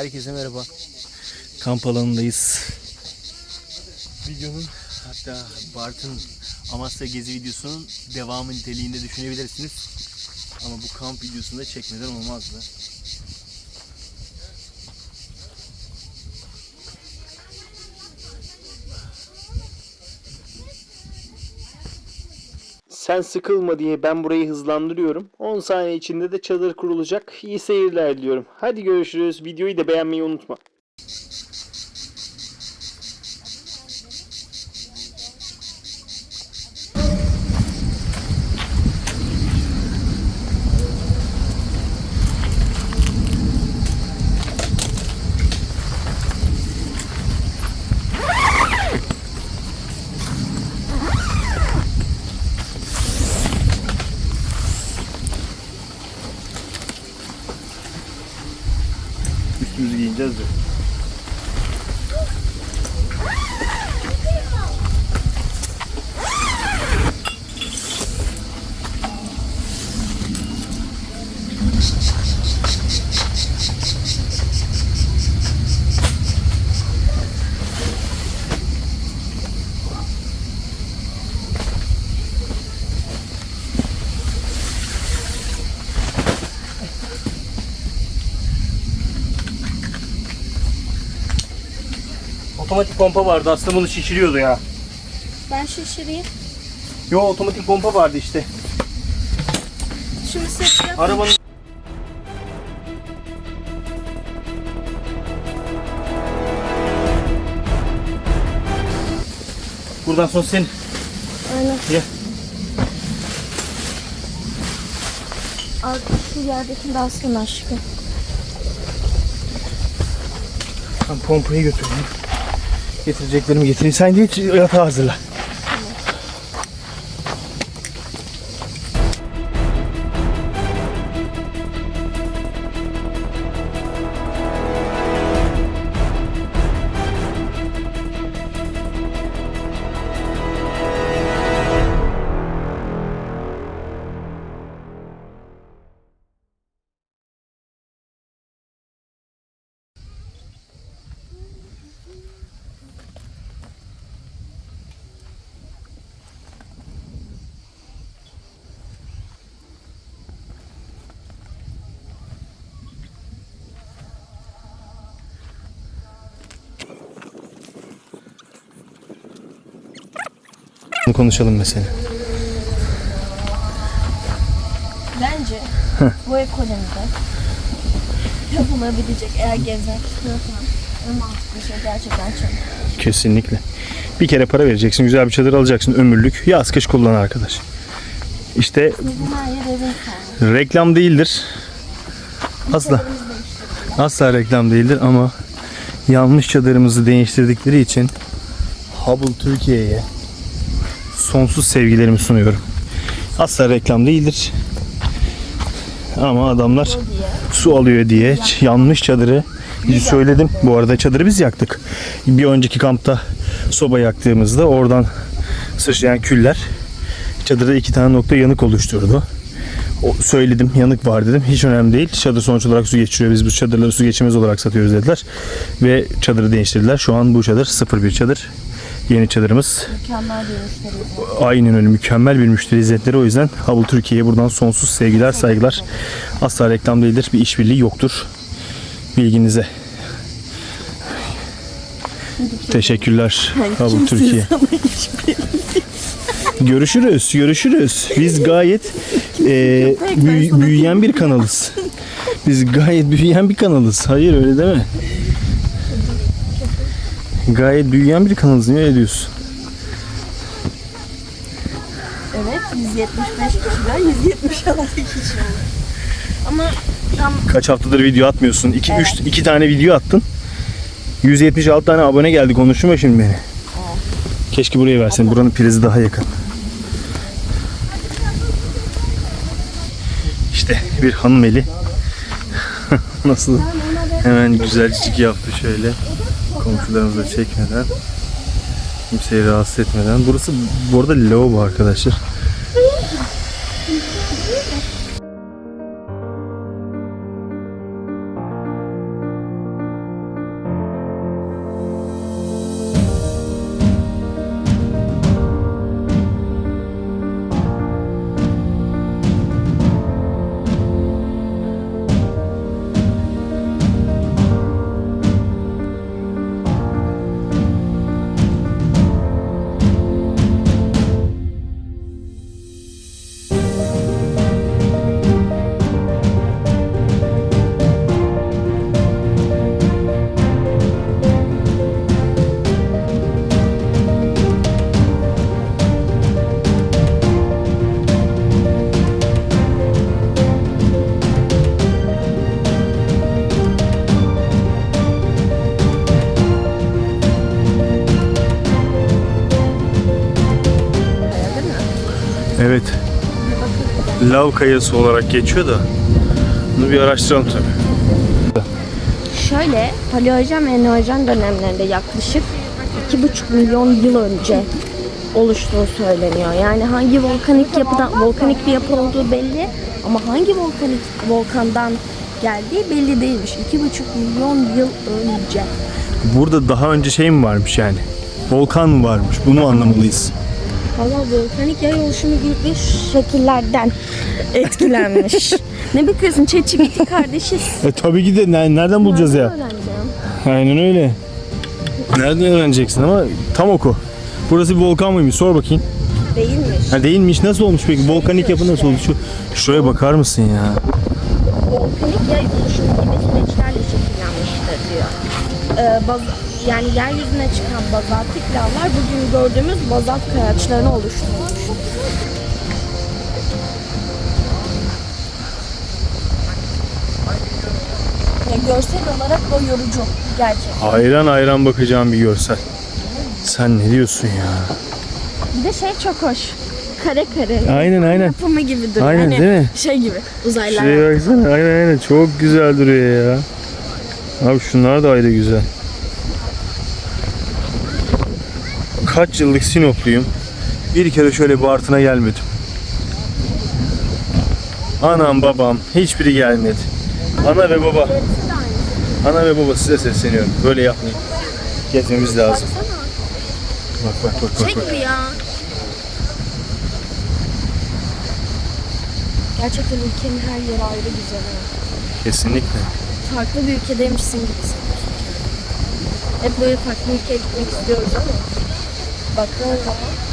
Herkese merhaba. Kamp alanındayız. Videonun hatta Bart'ın Amasya gezi videosunun devamı niteliğinde düşünebilirsiniz. Ama bu kamp videosunda çekmeden olmazdı. Sen sıkılma diye ben burayı hızlandırıyorum. 10 saniye içinde de çadır kurulacak. İyi seyirler diliyorum. Hadi görüşürüz. Videoyu da beğenmeyi unutma. desert. Otomatik pompa vardı aslında bunu şişiriyordu ya. Ben şişireyim. Yo otomatik pompa vardı işte. Şimdi ses yap. Arabanın Buradan sonra senin. Aynen. Gel. Al şu yerdekini de alsana aşkım. Ben pompayı götüreyim. Getireceklerimi getireyim. Sen de yatağı hazırla. Konuşalım mesela. Bence bu ekonomide yapılabilecek eğer gezmek istiyorsan en mantıklı şey gerçekten çadır. Kesinlikle. Bir kere para vereceksin, güzel bir çadır alacaksın ömürlük. Yaz kış kullan arkadaş. İşte reklam değildir. Asla. Asla reklam değildir ama yanlış çadırımızı değiştirdikleri için Hubble Türkiye'ye sonsuz sevgilerimi sunuyorum. Asla reklam değildir. Ama adamlar su alıyor diye yanlış çadırı söyledim. Bu arada çadırı biz yaktık. Bir önceki kampta soba yaktığımızda oradan sıçrayan küller çadırda iki tane nokta yanık oluşturdu. O, söyledim yanık var dedim. Hiç önemli değil. Çadır sonuç olarak su geçiriyor. Biz bu çadırları su geçirmez olarak satıyoruz dediler. Ve çadırı değiştirdiler. Şu an bu çadır sıfır bir çadır. Yeni çadırımız. Mükemmel bir müşteri. Aynen öyle mükemmel bir müşteri hizmetleri. O yüzden Hubble Türkiye'ye buradan sonsuz sevgiler, saygılar. Asla reklam değildir. Bir işbirliği yoktur. Bilginize. Teşekkürler Hubble Türkiye. Görüşürüz, görüşürüz. Biz gayet e, büyü- büyüyen bir kanalız. Biz gayet büyüyen bir kanalız. Hayır öyle deme. Gayet büyüyen bir kanalız. Ne öyle diyorsun? Evet 175 kişiden 176 kişi oldu. Ama tam Kaç haftadır video atmıyorsun? 2 3 2 tane video attın. 176 tane abone geldi. Konuşma şimdi beni. Keşke buraya versen. Buranın prizi daha yakın. İşte bir hanım eli. Nasıl? Hemen güzelcik yaptı şöyle. Komşularımızı da çekmeden. Kimseyi rahatsız etmeden. Burası bu arada lavabo arkadaşlar. Evet. Lav kayası olarak geçiyor da. Bunu bir araştıralım tabii. Şöyle paleojen ve neojen dönemlerinde yaklaşık 2,5 milyon yıl önce oluştuğu söyleniyor. Yani hangi volkanik yapıdan volkanik bir yapı olduğu belli ama hangi volkanik volkandan geldiği belli değilmiş. 2,5 milyon yıl önce. Burada daha önce şey mi varmış yani? Volkan mı varmış? Bunu anlamalıyız. Valla volkanik yay oluşumu gibi şekillerden etkilenmiş. ne bakıyorsun? ChatGPT kardeşiz. E tabii ki de ne- nereden bulacağız ya? Öğrendim. Aynen öyle. Nereden öğreneceksin ama tam oku. Burası bir volkan mıymış? Sor bakayım. Değilmiş. Ha değilmiş. Nasıl olmuş peki? Volkanik yapı nasıl olmuş? Şu, şuraya bakar mısın ya? volkanik yay oluşumu gibi süreçlerle şekillenmiştir diyor. Ee, baz, yani yeryüzüne çıkan bazaltik lavlar bugün gördüğümüz bazalt kayaçlarını oluşturmuş. Ya görsel olarak o yorucu gerçekten. Hayran hayran bakacağım bir görsel. Sen ne diyorsun ya? Bir de şey çok hoş. Kare kare. Aynen aynen. Yapımı gibi duruyor. Aynen, Hani değil mi? Şey gibi uzaylılar. Şuraya baksana. Aynen aynen. Çok güzel duruyor ya. Abi şunlar da ayrı güzel. Kaç yıllık Sinopluyum. Bir kere şöyle Bartın'a gelmedim. Anam babam hiçbiri gelmedi. Ana ve baba. Ana ve baba size sesleniyorum. Böyle yapmayın. Gezmemiz lazım. Bak bak bak bak. Bak. ya. Gerçekten ülkenin her yeri ayrı güzel. Kesinlikle. Farklı bir ülkedeymişsin gibi hissediyorsun. Hep böyle farklı ülkeye gitmek istiyoruz ama 맛있어.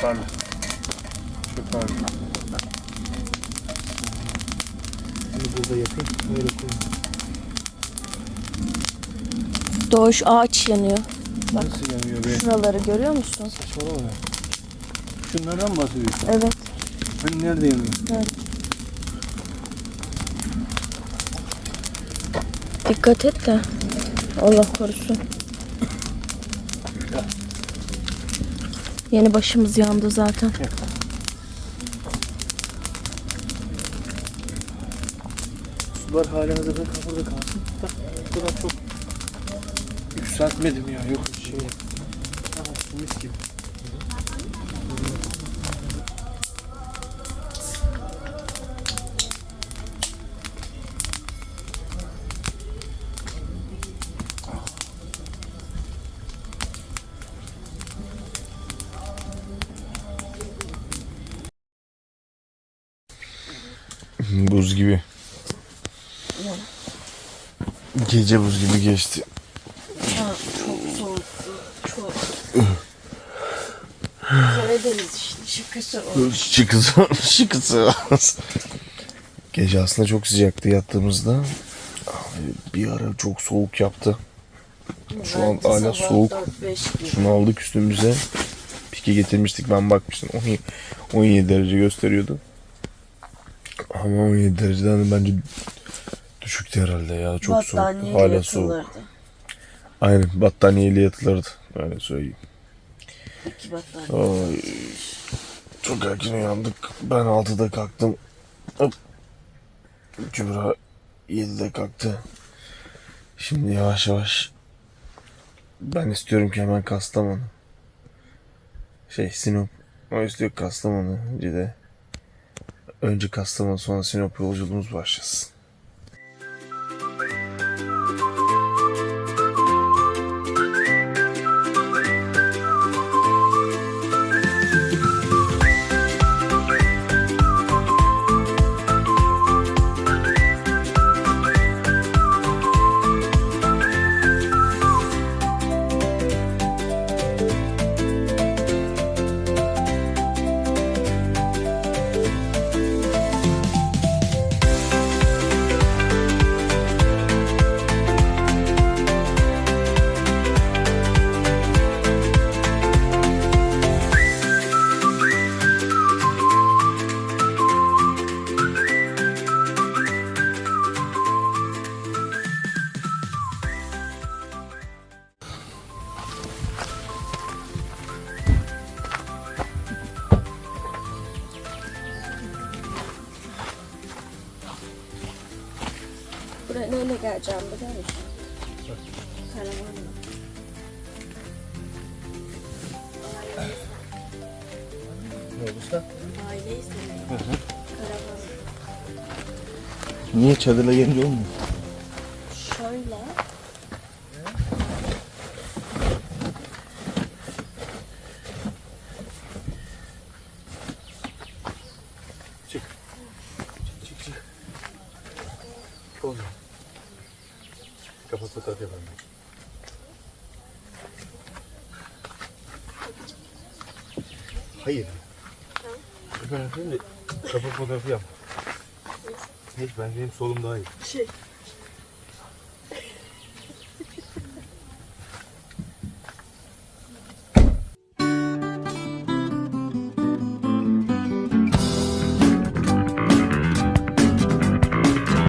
Çok ağır. Bunu burada yapayım. Böyle koyayım. Doğuş ağaç yanıyor. Nasıl yanıyor be? Şuraları görüyor musun? Saçmalama be. Şunlardan mı bahsediyorsun? Evet. Hani nerede yanıyor? Dikkat et de. Allah korusun. Yeni başımız yandı zaten. Sular hala hazırda burada kalsın. Bu kadar çok yükseltmedim ya. Yok bir şey. Aha, mis gibi. Buz gibi. Gece buz gibi geçti. Çok soğuk. Çok. Karadeniz işte şakası o. Şıkısı şıkısı. Gece aslında çok sıcaktı yattığımızda. Abi Bir ara çok soğuk yaptı. Şu an hala soğuk. Şunu aldık üstümüze. Pike getirmiştik ben bakmıştım. 17 17 derece gösteriyordu. Ama 17 dereceden de bence düşüktü herhalde ya. Çok soğuk. Hala soğuk. Aynen battaniyeyle yatılırdı. Öyle söyleyeyim. İki battaniye. Ay, çok erken uyandık. Ben 6'da kalktım. Hop. Kübra 7'de kalktı. Şimdi yavaş yavaş ben istiyorum ki hemen Kastamonu. Şey Sinop. O istiyor Kastamonu. Önce de önce Kastamonu sonra Sinop yolculuğumuz başlasın. Geleceğim biliyor musun? Karavanla. Ne olursa? Aileyiz Karavan. Niye çadırla gelince olmuyor? Hayır. Ben şimdi kapak fotoğrafı yap. Hiç ben benim solum daha iyi. Şey,